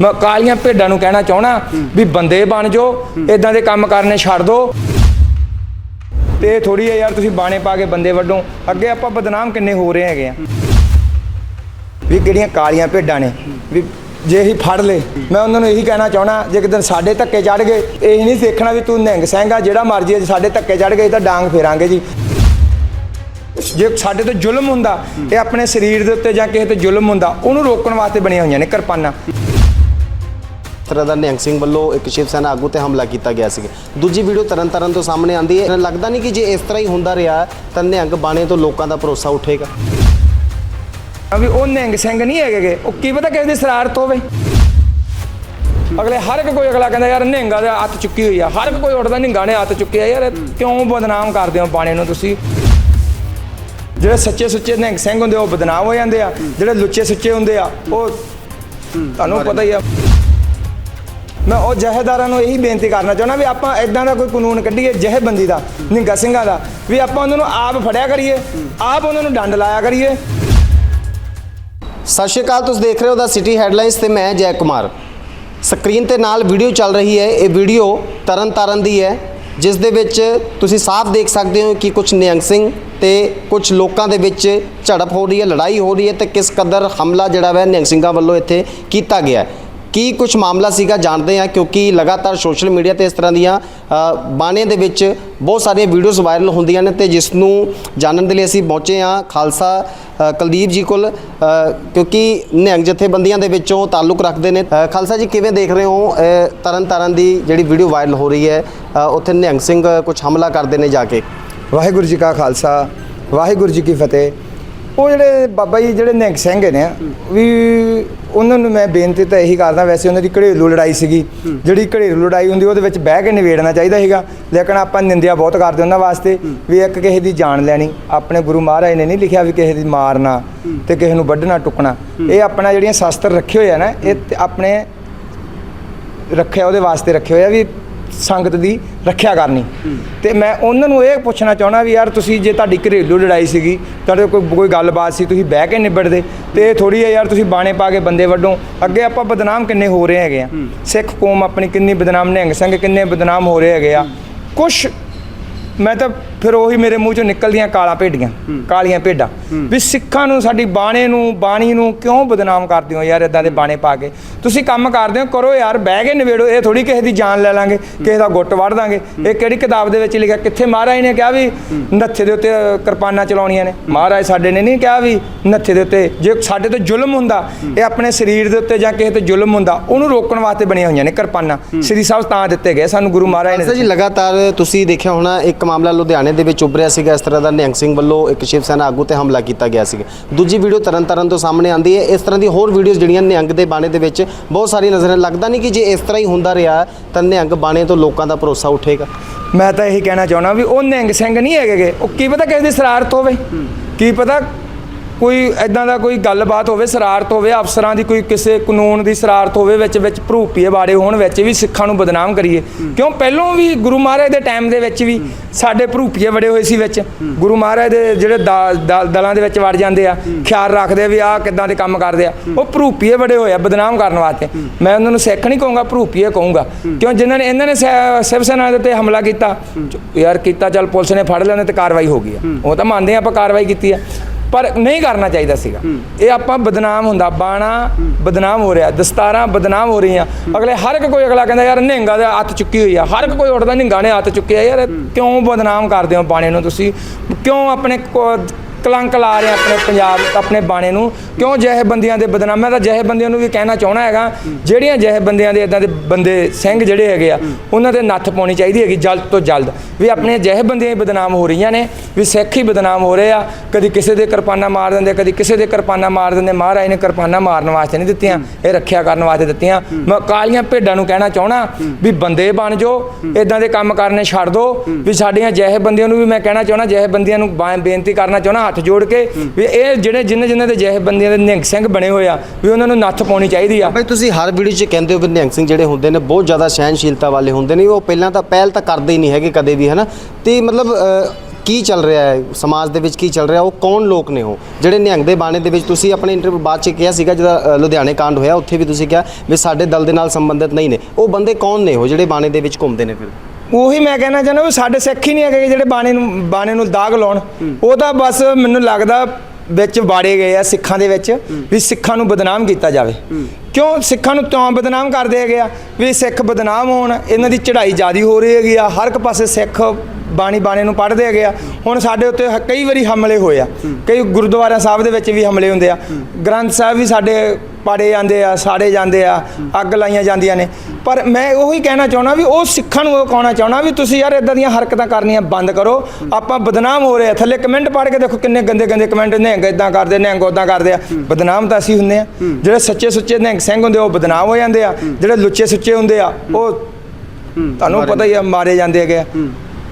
ਮੈਂ ਕਾਲੀਆਂ ਭੇਡਾਂ ਨੂੰ ਕਹਿਣਾ ਚਾਹਣਾ ਵੀ ਬੰਦੇ ਬਣ ਜਾਓ ਇਦਾਂ ਦੇ ਕੰਮ ਕਰਨੇ ਛੱਡ ਦਿਓ ਤੇ ਥੋੜੀ ਹੈ ਯਾਰ ਤੁਸੀਂ ਬਾਣੇ ਪਾ ਕੇ ਬੰਦੇ ਵੱਡੋ ਅੱਗੇ ਆਪਾਂ ਬਦਨਾਮ ਕਿੰਨੇ ਹੋ ਰਹੇ ਹੈਗੇ ਆ। ਵੀ ਕਿਹੜੀਆਂ ਕਾਲੀਆਂ ਭੇਡਾਂ ਨੇ ਵੀ ਜੇ ਹੀ ਫੜ ਲੇ ਮੈਂ ਉਹਨਾਂ ਨੂੰ ਇਹੀ ਕਹਿਣਾ ਚਾਹਣਾ ਜੇ ਕਿਤੇ ਸਾਡੇ ਧੱਕੇ ਚੜ ਗਏ ਇਹ ਨਹੀਂ ਦੇਖਣਾ ਵੀ ਤੂੰ ਨਿਹੰਗ ਸਿੰਘ ਆ ਜਿਹੜਾ ਮਰਜ਼ੀ ਹੈ, ਜੇ ਸਾਡੇ ਧੱਕੇ ਚੜ ਗਏ ਤਾਂ ਡਾਂਗ ਫੇਰਾਂਗੇ ਜੀ। ਜੇ ਸਾਡੇ ਤੇ ਜ਼ੁਲਮ ਹੁੰਦਾ ਇਹ ਆਪਣੇ ਸਰੀਰ ਦੇ ਉੱਤੇ ਜਾਂ ਕਿਸੇ ਤੇ ਜ਼ੁਲਮ ਹੁੰਦਾ ਉਹਨੂੰ ਰੋਕਣ ਵਾਸਤੇ ਬਣੀਆਂ ਹੋਈਆਂ ਨੇ ਕਿਰਪਾਨਾਂ। ਤਰ੍ਹਾਂ ਦਾ ਨਿਹੰਗ ਸਿੰਘ ਵੱਲੋਂ ਇੱਕ ਸ਼ਿਵ ਸੈਨਾ ਆਗੂ ਤੇ ਹਮਲਾ ਕੀਤਾ ਗਿਆ ਸੀ। ਦੂਜੀ ਵੀਡੀਓ ਤਰਨ ਤੋਂ ਸਾਹਮਣੇ ਆਂਦੀ ਹੈ। ਲੱਗਦਾ ਨਹੀਂ ਕਿ ਜੇ ਇਸ ਤਰ੍ਹਾਂ ਹੀ ਹੁੰਦਾ ਰਿਹਾ, ਤਾਂ ਨਿਹੰਗ ਬਾਣੇ ਤੋਂ ਲੋਕਾਂ ਦਾ ਭਰੋਸਾ ਉੱਠੇਗਾ। ਵੀ ਉਹ ਨਿਹੰਗ ਸਿੰਘ ਨਹੀਂ ਹੈਗੇ ਉਹ ਕੀ ਪਤਾ ਕਿਸੇ ਦੀ ਸ਼ਰਾਰਤ ਹੋਵੇ। ਅਗਲੇ ਹਰ ਇੱਕ ਕੋਈ ਅਗਲਾ ਕਹਿੰਦਾ, ਯਾਰ ਨਿਹੰਗਾ ਦੇ ਹੱਥ ਚੁੱਕੀ ਹੋਈ ਆ। ਹਰ ਇੱਕ ਕੋਈ ਉੱਠਦਾ, ਨਿਹੰਗਾ ਨੇ ਹੱਥ ਚੁੱਕਿਆ, ਯਾਰ ਕਿਉਂ ਬਦਨਾਮ ਕਰਦੇ ਹੋ ਬਾਣੇ ਨੂੰ ਤੁਸੀਂ? ਜਿਹੜੇ ਸੱਚੇ ਸੁੱਚੇ ਨਿਹੰਗ ਸਿੰਘ ਹੁੰਦੇ, ਉਹ ਬਦਨਾਮ ਹੋ ਜਾਂਦੇ ਆ। ਜਿਹੜੇ ਲੁੱਚੇ ਸੁੱਚੇ ਹੁੰਦੇ ਆ, ਉਹ ਤੁਹਾਨੂੰ ਪਤਾ ਹੀ ਆ। ਮੈਂ ਉਹ ਜਹੇਦਾਰਾਂ ਨੂੰ ਇਹੀ ਬੇਨਤੀ ਕਰਨਾ ਚਾਹੁੰਦਾ ਵੀ ਆਪਾਂ ਇਦਾਂ ਦਾ ਕੋਈ ਕਾਨੂੰਨ ਕੱਢੀਏ, ਜਹੇਬੰਦੀ ਦਾ ਨਿਹੰਗਾ ਸਿੰਘਾਂ ਦਾ, ਵੀ ਆਪਾਂ ਉਹਨਾਂ ਨੂੰ ਆਪ ਫੜਿਆ ਕਰੀਏ, ਆਪ ਉਹਨਾਂ ਨੂੰ ਡੰਡ ਲਾਇਆ ਕਰੀਏ। ਸਤਿ ਸ਼੍ਰੀ ਅਕਾਲ, ਤੁਸੀਂ ਦੇਖ ਰਹੇ ਹੋ ਦਾ ਸਿਟੀ ਹੈਡਲਾਈਨਸ ਤੇ ਮੈਂ ਜੈ ਕੁਮਾਰ। ਸਕਰੀਨ ਤੇ ਨਾਲ ਵੀਡੀਓ ਚੱਲ ਰਹੀ ਹੈ, ਇਹ ਵੀਡੀਓ ਤਰਨ ਤਾਰਨ ਦੀ ਹੈ, ਜਿਸ ਦੇ ਵਿੱਚ ਤੁਸੀਂ ਸਾਫ਼ ਦੇਖ ਸਕਦੇ ਹੋ ਕਿ ਕੁਝ ਨਿਹੰਗ ਸਿੰਘ ਤੇ ਕੁਝ ਲੋਕਾਂ ਦੇ ਵਿੱਚ ਝੜਪ ਹੋ ਰਹੀ ਹੈ, ਲੜਾਈ ਹੋ ਰਹੀ ਹੈ ਤੇ ਕਿਸ ਕਦਰ ਹਮਲਾ ਜਿਹੜਾ ਹੈ ਨਿਹੰਗ ਸਿੰਘਾਂ ਵੱਲੋਂ ਇੱਥੇ ਕੀਤਾ ਗਿਆ ਕੀ ਕੁਝ ਮਾਮਲਾ ਸੀਗਾ ਜਾਣਦੇ ਹਾਂ ਕਿਉਂਕਿ ਲਗਾਤਾਰ ਸੋਸ਼ਲ ਮੀਡੀਆ ਤੇ ਇਸ ਤਰ੍ਹਾਂ ਦੀਆਂ ਬਾਣੇ ਦੇ ਵਿੱਚ ਬਹੁਤ ਸਾਰੀਆਂ ਵੀਡੀਓਜ਼ ਵਾਇਰਲ ਹੁੰਦੀਆਂ ਨੇ ਤੇ ਜਿਸ ਨੂੰ ਜਾਣਨ ਦੇ ਲਈ ਅਸੀਂ ਪਹੁੰਚੇ ਹਾਂ ਖਾਲਸਾ ਕੁਲਦੀਪ ਜੀ ਕੋਲ ਕਿਉਂਕਿ ਨਿਹੰਗ ਜਥੇਬੰਦੀਆਂ ਦੇ ਵਿੱਚੋਂ ਤਾਲੁਕ ਰੱਖਦੇ ਨੇ। ਖਾਲਸਾ ਜੀ ਕਿਵੇਂ ਦੇਖ ਰਹੇ ਹੋ? ਅ, ਤਰਨ ਤਾਰਨ ਦੀ ਜਿਹੜੀ ਵੀਡੀਓ ਵਾਇਰਲ ਹੋ ਰਹੀ ਹੈ ਉੱਥੇ ਨਿਹੰਗ ਸਿੰਘ ਕੁਝ ਹਮਲਾ ਕਰਦੇ ਨੇ ਜਾ ਕੇ। ਵਾਹਿਗੁਰੂ ਜੀ ਕਾ ਖਾਲਸਾ ਵਾਹਿਗੁਰੂ ਜੀ ਕੀ ਫਤਿਹ। ਉਹ ਜਿਹੜੇ ਬਾਬਾ ਜੀ ਜਿਹੜੇ ਨਿਹੰਗ ਸਿੰਘ ਨੇ ਵੀ ਉਹਨਾਂ ਨੂੰ ਮੈਂ ਬੇਨਤੀ ਤਾਂ ਇਹੀ ਕਰਦਾ ਵੈਸੇ ਉਹਨਾਂ ਦੀ ਘਰੇਲੂ ਲੜਾਈ ਸੀਗੀ। ਜਿਹੜੀ ਘਰੇਲੂ ਲੜਾਈ ਹੁੰਦੀ ਉਹਦੇ ਵਿੱਚ ਬਹਿ ਕੇ ਨਿਬੇੜਨਾ ਚਾਹੀਦਾ ਸੀਗਾ। ਲੇਕਿਨ ਆਪਾਂ ਨਿੰਦਿਆ ਬਹੁਤ ਕਰਦੇ ਉਹਨਾਂ ਵਾਸਤੇ ਵੀ ਇੱਕ ਕਿਸੇ ਦੀ ਜਾਨ ਲੈਣੀ ਆਪਣੇ ਗੁਰੂ ਮਹਾਰਾਜ ਨੇ ਨਹੀਂ ਲਿਖਿਆ ਵੀ ਕਿਸੇ ਦੀ ਮਾਰਨਾ ਤੇ ਕਿਸੇ ਨੂੰ ਵੱਢਣਾ ਟੁੱਕਣਾ। ਇਹ ਆਪਣਾ ਜਿਹੜੀਆਂ ਸ਼ਸਤਰ ਰੱਖੇ ਹੋਏ ਆ ਨਾ ਇਹ ਆਪਣੇ ਰੱਖਿਆ ਉਹਦੇ ਵਾਸਤੇ ਰੱਖੇ ਹੋਏ ਆ ਵੀ ਸੰਗਤ ਦੀ ਰੱਖਿਆ ਕਰਨੀ। ਤੇ ਮੈਂ ਉਹਨਾਂ ਨੂੰ ਇਹ ਪੁੱਛਣਾ ਚਾਹਣਾ ਵੀ ਯਾਰ ਤੁਸੀਂ ਜੇ ਤੁਹਾਡੀ ਘਰੇਲੂ ਲੜਾਈ ਸੀਗੀ ਤੁਹਾਡੇ ਕੋਈ ਕੋਈ ਗੱਲਬਾਤ ਸੀ ਤੁਸੀਂ ਬਹਿ ਕੇ ਨਿਬੜਦੇ ਤੇ ਥੋੜੀ ਹੈ ਯਾਰ ਤੁਸੀਂ ਬਾਣੇ ਪਾ ਕੇ ਬੰਦੇ ਵੱਡੋ ਅੱਗੇ ਆਪਾਂ ਬਦਨਾਮ ਕਿੰਨੇ ਹੋ ਰਹੇ ਹੈਗੇ ਆ। ਸਿੱਖ ਕੌਮ ਆਪਣੀ ਕਿੰਨੀ ਬਦਨਾਮ ਨਿਹੰਗ ਸਿੰਘ ਕਿੰਨੇ ਬਦਨਾਮ ਹੋ ਰਹੇ ਹੈਗੇ ਆ। ਕੁਛ ਮੈਂ ਤਾਂ ਫਿਰ ਉਹੀ ਮੇਰੇ ਮੂੰਹ ਚੋਂ ਨਿਕਲਦੀਆਂ ਕਾਲਾ ਭੇਡੀਆਂ ਕਾਲੀਆਂ ਭੇਡਾਂ। ਵੀ ਸਿੱਖਾਂ ਨੂੰ ਸਾਡੀ ਬਾਣੇ ਨੂੰ ਬਾਣੀ ਨੂੰ ਕਿਉਂ ਬਦਨਾਮ ਕਰਦੇ ਹੋ ਯਾਰ ਇਦਾਂ ਦੇ ਬਾਣੇ ਪਾ ਕੇ? ਤੁਸੀਂ ਕੰਮ ਕਰਦੇ ਹੋ ਕਰੋ ਯਾਰ ਬਹਿ ਕੇ ਨਿਬੇੜੋ ਇਹ ਥੋੜੀ ਕਿਸੇ ਦੀ ਜਾਨ ਲੈ ਲਾਂਗੇ ਕਿਸੇ ਦਾ ਗੁੱਟ ਵੜ ਦਾਂਗੇ। ਇਹ ਕਿਹੜੀ ਕਿਤਾਬ ਦੇ ਵਿੱਚ ਲਿਖਿਆ? ਕਿੱਥੇ ਮਹਾਰਾਜ ਨੇ ਕਿਹਾ ਵੀ ਨੱਥੇ ਦੇ ਉੱਤੇ ਕਿਰਪਾਨਾਂ ਚਲਾਉਣੀਆਂ ਨੇ? ਮਹਾਰਾਜ ਸਾਡੇ ਨੇ ਨਹੀਂ ਕਿਹਾ ਵੀ ਨੱਥੇ ਦੇ ਉੱਤੇ ਜੇ ਸਾਡੇ ਤੇ ਜ਼ੁਲਮ ਹੁੰਦਾ ਇਹ ਆਪਣੇ ਸਰੀਰ ਦੇ ਉੱਤੇ ਜਾਂ ਕਿਸੇ ਤੇ ਜ਼ੁਲਮ ਹੁੰਦਾ ਉਹਨੂੰ ਰੋਕਣ ਵਾਸਤੇ ਬਣੀਆਂ ਹੋਈਆਂ ਨੇ ਕਿਰਪਾਨਾਂ। ਸ੍ਰੀ ਸਾਹਿਬ ਤਾਂ ਦਿੱਤੇ ਗਏ ਸਾਨੂੰ ਗੁਰੂ ਮਹਾਰਾਜ ਨੇ ਜੀ ਲਗਾਤਾਰ ਤੁਸੀਂ ਦੇਖਿਆ ਹੋਣਾ ਇੱਕ ਮਾਮਲਾ ਲੁਧਿਆਣੇ ਦੇ ਵਿੱਚ ਉੱਭਰਿਆ ਸੀਗਾ। ਇਸ ਤਰ੍ਹਾਂ ਦਾ ਨਿਹੰਗ ਸਿੰਘ ਵੱਲੋਂ ਇੱਕ ਸ਼ਿਵ ਸੈਨਾ ਆਗੂ ਤੇ ਹਮਲਾ ਕੀਤਾ ਗਿਆ ਸੀਗਾ। ਦੂਜੀ ਵੀਡੀਓ ਤਰਨ ਤੋਂ ਸਾਹਮਣੇ ਆਂਦੀ ਹੈ। ਇਸ ਤਰ੍ਹਾਂ ਦੀ ਹੋਰ ਵੀਡੀਓਜ਼ ਜਿਹੜੀਆਂ ਨਿਹੰਗ ਦੇ ਬਾਣੇ ਦੇ ਵਿੱਚ ਬਹੁਤ ਸਾਰੀ ਨਜ਼ਰ ਲੱਗਦਾ ਨਹੀਂ ਕਿ ਜੇ ਇਸ ਤਰ੍ਹਾਂ ਹੀ ਹੁੰਦਾ ਰਿਹਾ ਤਾਂ ਨਿਹੰਗ ਬਾਣੇ ਤੋਂ ਲੋਕਾਂ ਦਾ ਭਰੋਸਾ ਉੱਠੇਗਾ। ਮੈਂ ਤਾਂ ਇਹੀ ਕਹਿਣਾ ਚਾਹੁੰਦਾ ਵੀ ਉਹ ਨਿਹੰਗ ਸਿੰਘ ਨਹੀਂ ਹੈਗੇ ਉਹ ਕੀ ਪਤਾ ਕਿਸੇ ਦੀ ਸ਼ਰਾਰਤ ਹੋਵੇ। ਕੀ ਪਤਾ ਕੋਈ ਐਦਾਂ ਦਾ ਕੋਈ ਗੱਲਬਾਤ ਹੋਵੇ, ਸ਼ਰਾਰਤ ਹੋਵੇ, ਅਫਸਰਾਂ ਦੀ ਕੋਈ ਕਿਸੇ ਕਾਨੂੰਨ ਦੀ ਸ਼ਰਾਰਤ ਹੋਵੇ, ਵਿੱਚ ਵਿੱਚ ਭਰੂਪੀਏ ਬਾੜੇ ਹੋਣ, ਵਿੱਚ ਵੀ ਸਿੱਖਾਂ ਨੂੰ ਬਦਨਾਮ ਕਰੀਏ। ਕਿਉਂ? ਪਹਿਲੋਂ ਵੀ ਗੁਰੂ ਮਹਾਰਾਜ ਦੇ ਟਾਈਮ ਦੇ ਵਿੱਚ ਵੀ ਸਾਡੇ ਭਰੂਪੀਏ ਬੜੇ ਹੋਏ ਸੀ ਵਿੱਚ। ਗੁਰੂ ਮਹਾਰਾਜ ਦੇ ਜਿਹੜੇ ਦਲਾਂ ਦੇ ਵਿੱਚ ਵੜ ਜਾਂਦੇ ਆ, ਖਿਆਲ ਰੱਖਦੇ ਆ ਵੀ ਆਹ ਕਿੱਦਾਂ ਦੇ ਕੰਮ ਕਰਦੇ ਆ। ਉਹ ਭਰੂਪੀਏ ਬੜੇ ਹੋਏ ਆ, ਬਦਨਾਮ ਕਰਨ ਵਾਸਤੇ। ਮੈਂ ਉਹਨਾਂ ਨੂੰ ਸਿੱਖ ਨਹੀਂ ਕਹੂੰਗਾ ਭਰੂਪੀਏ ਕਹੂੰਗਾ। ਕਿਉਂ? ਜਿਨ੍ਹਾਂ ਨੇ, ਇਹਨਾਂ ਨੇ ਸਿਵ ਸੈਨਾ ਦੇ ਉੱਤੇ ਹਮਲਾ ਕੀਤਾ। ਯਾਰ ਕੀਤਾ, ਚੱਲ ਪੁਲਿਸ ਨੇ ਫੜ ਲਿਆ ਤੇ ਕਾਰਵਾਈ ਹੋ ਗਈ ਆ। ਉਹ ਤਾਂ ਮੰਨਦੇ ਆ ਆਪਾਂ ਕਾਰਵਾਈ ਕੀਤੀ ਆ। ਪਰ ਨਹੀਂ ਕਰਨਾ ਚਾਹੀਦਾ ਸੀਗਾ। ਇਹ ਆਪਾਂ ਬਦਨਾਮ ਹੁੰਦਾ ਬਾਣਾ ਬਦਨਾਮ ਹੋ ਰਿਹਾ ਦਸਤਾਰਾਂ ਬਦਨਾਮ ਹੋ ਰਹੀਆਂ। ਅਗਲੇ ਹਰ ਇੱਕ ਕੋਈ ਅਗਲਾ ਕਹਿੰਦਾ ਯਾਰ ਨਿਹੰਗਾ ਦੇ ਹੱਥ ਚੁੱਕੀ ਹੋਈ ਆ। ਹਰ ਇੱਕ ਕੋਈ ਉੱਠਦਾ ਨਿਹੰਗਾ ਨੇ ਹੱਥ ਚੁੱਕਿਆ ਯਾਰ ਕਿਉਂ ਬਦਨਾਮ ਕਰਦੇ ਹੋ ਬਾਣੇ ਨੂੰ ਤੁਸੀਂ? ਕਿਉਂ ਆਪਣੇ ਕਲੰਕ ਲਾ ਰਹੇ ਆਪਣੇ ਪੰਜਾਬ ਆਪਣੇ ਬਾਣੇ ਨੂੰ? ਕਿਉਂ ਜਹੇ ਬੰਦੀਆਂ ਦੇ ਬਦਨਾਮ? ਮੈਂ ਤਾਂ ਜਹੇ ਨੂੰ ਵੀ ਕਹਿਣਾ ਚਾਹਣਾ ਹੈਗਾ, ਜਿਹੜੀਆਂ ਜਹੇ ਬੰਦਿਆਂ ਦੇ ਇਦਾਂ ਦੇ ਬੰਦੇ ਸਿੰਘ ਜਿਹੜੇ ਹੈਗੇ ਆ, ਉਹਨਾਂ ਦੇ ਨੱਥ ਪਾਉਣੀ ਚਾਹੀਦੀ ਹੈਗੀ ਜਲਦ ਤੋਂ ਜਲਦ। ਵੀ ਆਪਣੇ ਜਹੇਬੰਦੀਆਂ ਹੀ ਬਦਨਾਮ ਹੋ ਰਹੀਆਂ ਨੇ, ਵੀ ਸਿੱਖ ਹੀ ਬਦਨਾਮ ਹੋ ਰਹੇ ਆ, ਕਦੀ ਕਿਸੇ ਦੇ ਕਿਰਪਾਨਾਂ ਮਾਰ ਦਿੰਦੇ, ਕਦੀ ਕਿਸੇ ਦੇ ਕਿਰਪਾਨਾਂ ਮਾਰ ਦਿੰਦੇ, ਮਹਾਰਾਜ ਨੇ ਕਿਰਪਾਨਾਂ ਮਾਰਨ ਵਾਸਤੇ ਨਹੀਂ ਦਿੱਤੀਆਂ, ਇਹ ਰੱਖਿਆ ਕਰਨ ਵਾਸਤੇ ਦਿੱਤੀਆਂ। ਮੈਂ ਕਾਲੀਆਂ ਭੇਡਾਂ ਨੂੰ ਕਹਿਣਾ ਚਾਹਣਾ ਵੀ ਬੰਦੇ ਬਣ ਜਾਓ ਇਦਾਂ ਦੇ ਕੰਮ ਕਰਨੇ ਛੱਡ ਦਿਓ ਵੀ ਸਾਡੀਆਂ ਜਹੇ ਬੰਦਿਆਂ ਨੂੰ ਵੀ ਮੈਂ ਕਹਿਣਾ ਚਾਹਣਾ ਜਹੇ ਨੂੰ ਬਾ- ਬੇਨਤੀ ਕਰਨਾ ਚਾਹਣਾ ਹੱਥ ਜੋੜ ਕੇ, ਵੀ ਇਹ ਜਿਹੜੇ ਜਿੰਨੇ ਜਿੰਨੇ ਦੇ ਜਹੇ ਦੇ ਨਿਹੰਗ ਸਿੰਘ ਬਣੇ ਹੋਏ ਆ ਵੀ ਉਹਨਾਂ ਨੂੰ ਨੱਥ ਪਾਉਣੀ ਚਾਹੀਦੀ ਆ। ਭਾਈ ਤੁਸੀਂ ਹਰ ਵੀਡੀਓ 'ਚ ਕਹਿੰਦੇ ਹੋ ਵੀ ਨਿਹੰਗ ਸਿੰਘ ਜਿਹੜੇ ਹੁੰਦੇ ਨੇ ਬਹੁਤ ਜ਼ਿਆਦਾ ਸਹਿਨਸ਼ੀਲਤਾ ਵਾਲੇ ਹੁੰਦੇ ਨੇ ਉਹ ਪਹਿਲਾਂ ਤਾਂ ਪਹਿਲ ਤਾਂ ਕਰਦੇ ਹੀ ਨਹੀਂ ਹੈਗੇ ਕਦੇ ਵੀ ਹਨਾ? ਤੇ ਮਤਲਬ ਕੀ ਚੱਲ ਰਿਹਾ ਹੈ? ਸਮਾਜ ਦੇ ਵਿੱਚ ਕੀ ਚੱਲ ਰਿਹਾ? ਉਹ ਕੌਣ ਲੋਕ ਨੇ ਉਹ? ਜਿਹੜੇ ਨਿਹੰਗ ਦੇ ਬਾਣੇ ਦੇ ਵਿੱਚ ਤੁਸੀਂ ਆਪਣੇ ਇੰਟਰਵਿਊ ਬਾਅਦ ਚ ਕਿਹਾ ਸੀਗਾ ਜਿਹਦਾ ਅ, ਲੁਧਿਆਣੇ ਕਾਂਡ ਹੋਇਆ ਉੱਥੇ ਵੀ ਤੁਸੀਂ ਕਿਹਾ ਵੀ ਸਾਡੇ ਦਲ ਦੇ ਨਾਲ ਸੰਬੰਧਿਤ ਨਹੀਂ ਨੇ। ਉਹ ਬੰਦੇ ਕੌਣ ਨੇ ਉਹ ਜਿਹੜੇ ਬਾਣੇ ਦੇ ਵਿੱਚ ਘੁੰਮਦੇ ਨੇ ਫਿਰ? ਉਹੀ ਮੈਂ ਕਹਿਣਾ ਚਾਹੁੰਦਾ ਵੀ ਸਾਡੇ ਸਿੱਖ ਹੀ ਨਹੀਂ ਹੈਗੇ ਜਿਹੜੇ ਬਾਣੇ ਨੂੰ ਬਾਣੇ ਨੂੰ ਦਾਗ ਲਾਉਣ। ਉਹ ਤਾਂ ਬਸ ਮੈਨੂੰ ਲੱਗਦਾ ਵਿੱਚ ਬਾੜੇ ਗਏ ਆ ਸਿੱਖਾਂ ਦੇ ਵਿੱਚ ਵੀ ਸਿੱਖਾਂ ਨੂੰ ਬਦਨਾਮ ਕੀਤਾ ਜਾਵੇ। ਕਿਉਂ ਸਿੱਖਾਂ ਨੂੰ ਤਾਂ ਬਦਨਾਮ ਕਰਦੇ ਹੈਗੇ ਆ ਵੀ ਸਿੱਖ ਬਦਨਾਮ ਹੋਣ ਇਹਨਾਂ ਦੀ ਚੜ੍ਹਾਈ ਜ਼ਿਆਦੀ ਹੋ ਰਹੀ ਹੈਗੀ ਆ ਹਰ ਇੱਕ ਪਾਸੇ ਸਿੱਖ ਬਾਣੀ ਬਾਣੇ ਨੂੰ ਪੜ੍ਹਦੇ ਹੈਗੇ ਆ ਹੁਣ ਸਾਡੇ ਉੱਤੇ ਹ- ਕਈ ਵਾਰੀ ਹਮਲੇ ਹੋਏ ਆ। ਕਈ ਗੁਰਦੁਆਰਾ ਸਾਹਿਬ ਦੇ ਵਿੱਚ ਵੀ ਹਮਲੇ ਹੁੰਦੇ ਆ। ਗ੍ਰੰਥ ਸਾਹਿਬ ਵੀ ਸਾਡੇ ਪਾੜੇ ਜਾਂਦੇ ਆ ਸਾੜੇ ਜਾਂਦੇ ਆ ਅੱਗ ਲਾਈਆਂ ਜਾਂਦੀਆਂ ਨੇ। ਪਰ ਮੈਂ ਉਹੀ ਕਹਿਣਾ ਚਾਹੁੰਦਾ ਵੀ ਉਹ ਸਿੱਖਾਂ ਨੂੰ ਉਹ ਕਹਣਾ ਚਾਹੁੰਦਾ ਵੀ ਤੁਸੀਂ ਯਾਰ ਇਦਾਂ ਦੀਆਂ ਹਰਕਤਾਂ ਕਰਨੀਆਂ ਬੰਦ ਕਰੋ। ਆਪਾਂ ਬਦਨਾਮ ਹੋ ਰਹੇ ਆ। ਥੱਲੇ ਕਮੈਂਟ ਪੜ੍ਹ ਕੇ ਦੇਖੋ ਕਿੰਨੇ ਗੰਦੇ ਗੰਦੇ ਕਮੈਂਟ ਨਿਹੰਗ ਇਦਾਂ ਕਰਦੇ ਨਿਹੰਗ ਉਦਾਂ ਕਰਦੇ ਆ। ਬਦਨਾਮ ਤਾਂ ਅਸੀਂ ਹੁੰਦੇ ਆ। ਜਿਹੜੇ ਸੱਚੇ ਸੁੱਚੇ ਨਿਹੰਗ ਸਿੰਘ ਹੁੰਦੇ ਉਹ ਬਦਨਾਮ ਹੋ ਜਾਂਦੇ ਆ ਜਿਹੜੇ ਲੁੱਚੇ ਸੁੱਚੇ ਹੁੰਦੇ ਆ ਉਹ ਤੁਹਾਨੂੰ ਪਤਾ ਹੀ ਆ ਮਾਰੇ ਜਾਂਦੇ ਹੈਗੇ ਆ।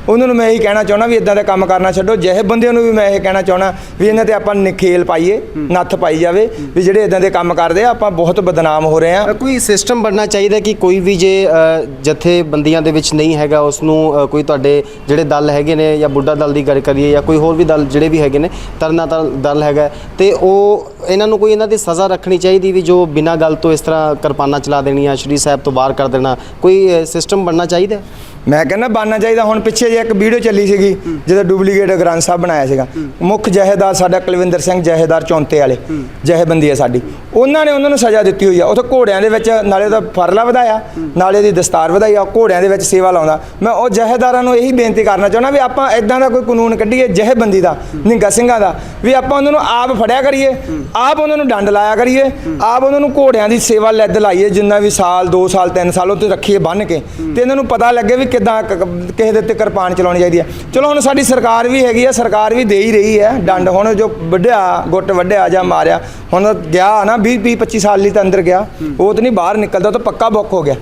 ਉਹਨਾਂ ਨੂੰ ਮੈਂ ਇਹੀ ਕਹਿਣਾ ਚਾਹੁੰਦਾ ਵੀ ਇਦਾਂ ਦਾ ਕੰਮ ਕਰਨਾ ਛੱਡੋ ਜਿਹੇ ਬੰਦਿਆਂ ਨੂੰ ਵੀ ਮੈਂ ਇਹ ਕਹਿਣਾ ਚਾਹੁੰਦਾ ਵੀ ਇਹਨਾਂ ਤੇ ਆਪਾਂ ਨਿਖੇਲ ਪਾਈਏ ਨੱਥ ਪਾਈ ਜਾਵੇ ਵੀ ਜਿਹੜੇ ਇਦਾਂ ਦੇ ਕੰਮ ਕਰਦੇ ਆ ਆਪਾਂ ਬਹੁਤ ਬਦਨਾਮ ਹੋ ਰਹੇ ਆ। ਕੋਈ ਸਿਸਟਮ ਬਣਨਾ ਚਾਹੀਦਾ ਕਿ ਕੋਈ ਵੀ ਜੇ ਅ, ਜਥੇਬੰਦੀਆਂ ਦੇ ਵਿੱਚ ਨਹੀਂ ਹੈਗਾ ਉਸ ਨੂੰ ਕੋਈ ਤੁਹਾਡੇ ਜਿਹੜੇ ਦਲ ਹੈਗੇ ਨੇ ਜਾਂ ਬੁੱਢਾ ਦਲ ਦੀ ਗੱਲ ਕਰੀਏ ਜਾਂ ਕੋਈ ਹੋਰ ਵੀ ਦਲ ਜਿਹੜੇ ਵੀ ਹੈਗੇ ਨੇ ਤਰਨਾ ਦਲ ਦਲ ਹੈਗਾ ਤੇ ਉਹ ਇਹਨਾਂ ਨੂੰ ਕੋਈ ਇਹਨਾਂ ਦੀ ਸਜ਼ਾ ਰੱਖਣੀ ਚਾਹੀਦੀ ਵੀ ਜੋ ਬਿਨਾਂ ਗੱਲ ਤੋਂ ਇਸ ਤਰ੍ਹਾਂ ਕਿਰਪਾਨਾਂ ਚਲਾ ਦੇਣੀਆਂ ਸ਼੍ਰੀ ਸਾਹਿਬ ਤੋਂ ਬਾਹਰ ਕਰ ਦੇਣਾ ਕੋਈ ਸਿਸਟਮ ਬਣਨਾ ਚਾਹੀਦਾ? ਮੈਂ ਕਹਿੰਦਾ ਬਾਨਣਾ ਚਾਹੀਦਾ। ਹੁਣ ਪਿੱਛੇ ਜੇ ਇੱਕ ਵੀਡੀਓ ਚੱਲੀ ਸੀਗੀ, ਜਿਹਦਾ ਡੁਪਲੀਕੇਟ ਗ੍ਰੰਥ ਸਾਹਿਬ ਬਣਾਇਆ ਸੀਗਾ। ਮੁੱਖ ਜਹੇਦਾਰ ਸਾਡਾ ਕੁਲਵਿੰਦਰ ਸਿੰਘ, ਜਹੇਦਾਰ ਚੌਂਤੇ ਵਾਲੇ। ਜਹੇਬੰਦੀ ਹੈ ਸਾਡੀ। ਉਹਨਾਂ ਨੇ ਉਹਨਾਂ ਨੂੰ ਸਜ਼ਾ ਦਿੱਤੀ ਹੋਈ ਆ। ਉੱਥੇ ਘੋੜਿਆਂ ਦੇ ਵਿੱਚ ਨਾਲੇ ਉਹਦਾ ਫਰਲਾ ਵਧਾਇਆ, ਨਾਲੇ ਦੀ ਦਸਤਾਰ ਵਧਾਈ ਆ ਘੋੜਿਆਂ ਦੇ ਵਿੱਚ ਸੇਵਾ ਲਾਉਂਦਾ। ਮੈਂ ਉਹ ਜਹੇਦਾਰਾਂ ਨੂੰ ਇਹੀ ਬੇਨਤੀ ਕਰਨਾ ਚਾਹੁੰਦਾ ਵੀ ਆਪਾਂ ਇਦਾਂ ਦਾ ਕੋਈ ਕਾਨੂੰਨ ਕੱਢੀਏ, ਜਹੇਬੰਦੀ ਦਾ, ਨਿੰਗਾ ਸਿੰਘਾਂ ਦਾ, ਵੀ ਆਪਾਂ ਉਹਨਾਂ ਨੂੰ ਆਪ ਫੜਿਆ ਕਰੀਏ, ਆਪ ਉਹਨਾਂ ਨੂੰ ਡੰਡ ਲਾਇਆ ਕਰੀਏ, ਆਪ ਉਹਨਾਂ ਨੂੰ ਘੋੜਿਆਂ ਦੀ ਸੇਵਾ ਲੈਦ ਲਾਈਏ, ਜਿੰਨਾ ਵੀ ਸਾਲ 2 ਸਾਲ 3 ਸਾਲ ਉੱਤੇ ਰੱਖੀਏ ਬੰਨ ਕੇ। ਤੇ ਇਹਨਾਂ ਨੂੰ ਪਤਾ ਲੱਗੇ ਵੀ ਕਿਦਾਂ ਕਿਸੇ ਦੇ ਉੱਤੇ ਕਿਰਪਾਨ ਚਲਾਉਣੀ ਚਾਹੀਦੀ ਹੈ ਚਲੋ ਹੁਣ ਸਾਡੀ ਸਰਕਾਰ ਵੀ ਹੈਗੀ ਆ, ਸਰਕਾਰ ਵੀ ਦੇ ਹੀ ਰਹੀ ਹੈ ਡੰਡ ਹੁਣ ਜੋ ਵੱਢਿਆ, ਗੁੱਟ ਵੱਢਿਆ ਜਾਂ ਮਾਰਿਆ, ਹੁਣ ਗਿਆ ਨਾ 20 20 25 ਸਾਲ ਲਈ ਤਾਂ ਅੰਦਰ ਗਿਆ। ਉਹ ਤਾਂ ਨਹੀਂ ਬਾਹਰ ਨਿਕਲਦਾ, ਉਹ ਤਾਂ ਪੱਕਾ ਬੁੱਕ ਹੋ ਗਿਆ।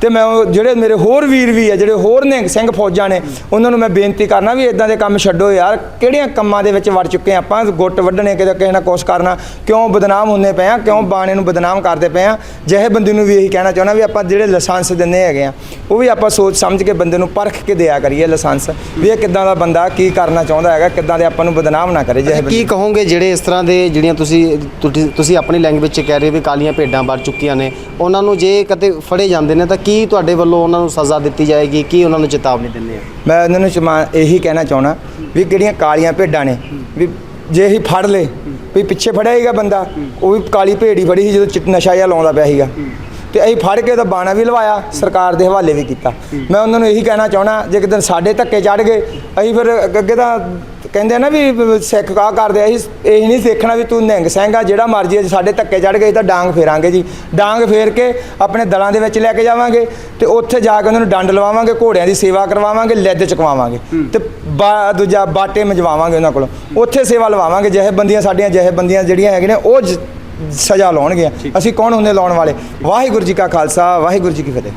ਤੇ ਮੈਂ ਉਹ ਜਿਹੜੇ ਮੇਰੇ ਹੋਰ ਵੀਰ ਵੀ ਆ ਜਿਹੜੇ ਹੋਰ ਨਿਹੰਗ ਸਿੰਘ ਫੌਜਾਂ ਨੇ ਉਹਨਾਂ ਨੂੰ ਮੈਂ ਬੇਨਤੀ ਕਰਨਾ ਵੀ ਇਦਾਂ ਦੇ ਕੰਮ ਛੱਡੋ ਯਾਰ। ਕਿਹੜੀਆਂ ਕੰਮਾਂ ਦੇ ਵਿੱਚ ਵੜ ਚੁੱਕੇ ਆਪਾਂ? ਗੁੱਟ ਵੱਢਣੇ ਕਿਤੇ ਕਿਸੇ ਨਾਲ ਕੁਛ ਕਰਨਾ। ਕਿਉਂ ਬਦਨਾਮ ਹੁੰਦੇ ਪਏ ਆ? ਕਿਉਂ ਬਾਣੇ ਨੂੰ ਬਦਨਾਮ ਕਰਦੇ ਪਏ ਆ? ਜਿਹੇ ਬੰਦੇ ਨੂੰ ਵੀ ਇਹੀ ਕਹਿਣਾ ਚਾਹੁੰਦਾ ਵੀ ਆਪਾਂ ਜਿਹੜੇ ਲਾਇਸੈਂਸ ਦਿੰਦੇ ਹੈਗੇ ਆ ਉਹ ਵੀ ਆਪਾਂ ਸੋਚ ਸਮਝ ਕੇ ਬੰਦੇ ਨੂੰ ਪਰਖ ਕੇ ਦਿਆ ਕਰੀਏ ਲਾਇਸੈਂਸ। ਵੀ ਇਹ ਕਿੱਦਾਂ ਦਾ ਬੰਦਾ ਕੀ ਕਰਨਾ ਚਾਹੁੰਦਾ ਹੈਗਾ ਕਿੱਦਾਂ ਦੇ ਆਪਾਂ ਨੂੰ ਬਦਨਾਮ ਨਾ ਕਰੇ ਜਿਹੇ ਕੀ ਕਹੋਗੇ ਜਿਹੜੇ ਇਸ ਤਰ੍ਹਾਂ ਦੇ ਜਿਹੜੀਆਂ ਤੁਸੀਂ ਤੁਸੀਂ- ਆਪਣੀ ਲੈਂਗੁਏਜ 'ਚ ਕਹਿ ਰਹੇ ਵੀ ਕਾਲੀਆਂ ਭੇਡਾਂ ਵੜ ਚੁੱਕੀਆਂ ਨੇ ਉਹਨਾਂ ਨੂੰ ਜੇ ਕਦੇ ਫੜੇ ਜਾਂਦੇ ਨੇ ਤਾਂ ਕੀ ਤੁਹਾਡੇ ਵੱਲੋਂ ਉਹਨਾਂ ਨੂੰ ਸਜ਼ਾ ਦਿੱਤੀ ਜਾਏਗੀ? ਕੀ ਉਹਨਾਂ ਨੂੰ ਚੇਤਾਵਨੀ ਦਿੰਦੇ ਆ? ਮੈਂ ਉਹਨਾਂ ਨੂੰ ਚਮਾ ਇਹੀ ਕਹਿਣਾ ਚਾਹਣਾ ਵੀ ਕਿਹੜੀਆਂ ਕਾਲੀਆਂ ਭੇਡਾਂ ਨੇ, ਵੀ ਜੇ ਹੀ ਫੜ ਲੇ ਵੀ ਪਿੱਛੇ ਫੜਿਆ ਸੀਗਾ ਬੰਦਾ, ਉਹ ਵੀ ਕਾਲੀ ਭੇਡ ਹੀ ਫੜੀ ਸੀ ਜਦੋਂ ਚਿੱਟ ਨਸ਼ਾ ਜਿਹਾ ਲਾਉਂਦਾ ਪਿਆ ਸੀਗਾ। ਤੇ ਅਸੀਂ ਫੜ ਕੇ ਉਹਦਾ ਬਾਣਾ ਵੀ ਲਵਾਇਆ, ਸਰਕਾਰ ਦੇ ਹਵਾਲੇ ਵੀ ਕੀਤਾ। ਮੈਂ ਉਹਨਾਂ ਨੂੰ ਇਹੀ ਕਹਿਣਾ ਚਾਹਣਾ ਜੇ ਕਿਤੇ ਸਾਡੇ ਧੱਕੇ ਚੜ ਗਏ, ਅਸੀਂ ਫਿਰ ਅੱਗੇ- ਅੱਗੇ ਤਾਂ ਕਹਿੰਦੇ ਨਾ ਵੀ ਸਿੱਖ ਕਾ ਕਰਦੇ ਆ, ਅਸੀਂ ਇਹ ਨਹੀਂ ਦੇਖਣਾ ਵੀ ਤੂੰ ਨਿਹੰਗ ਸਿੰਘ ਆ ਜਿਹੜਾ ਮਰਜ਼ੀ ਅੱਜ ਸਾਡੇ ਧੱਕੇ ਚੜ ਗਏ ਤਾਂ ਡਾਂਗ ਫੇਰਾਂਗੇ ਜੀ। ਡਾਂਗ ਫੇਰ ਕੇ ਆਪਣੇ ਦਲਾਂ ਦੇ ਵਿੱਚ ਲੈ ਕੇ ਜਾਵਾਂਗੇ ਤੇ ਉੱਥੇ ਜਾ ਕੇ ਉਹਨਾਂ ਨੂੰ ਡੰਡ ਲਵਾਵਾਂਗੇ ਘੋੜਿਆਂ ਦੀ ਸੇਵਾ ਕਰਵਾਵਾਂਗੇ ਲਿੱਦ ਚੁਕਵਾਵਾਂਗੇ ਤੇ ਬਾ ਦੂਜਾ ਬਾਟੇ ਮਜਵਾਵਾਂਗੇ ਉਹਨਾਂ ਕੋਲੋਂ। ਉੱਥੇ ਸੇਵਾ ਲਵਾਵਾਂਗੇ ਜਿਹੇ ਬੰਦੀਆਂ ਸਾਡੀਆਂ ਜਿਹੇ ਬੰਦੀਆਂ ਜਿਹੜੀਆਂ ਹੈਗੀਆਂ ਨੇ ਉਹ ਸਜ਼ਾ ਲਾਉਣਗੇ ਅਸੀਂ ਕੌਣ ਹੁੰਦੇ ਲਾਉਣ ਵਾਲੇ? ਵਾਹਿਗੁਰੂ ਜੀ ਕਾ ਖਾਲਸਾ ਵਾਹਿਗੁਰੂ ਜੀ ਕੀ ਫਤਿਹ।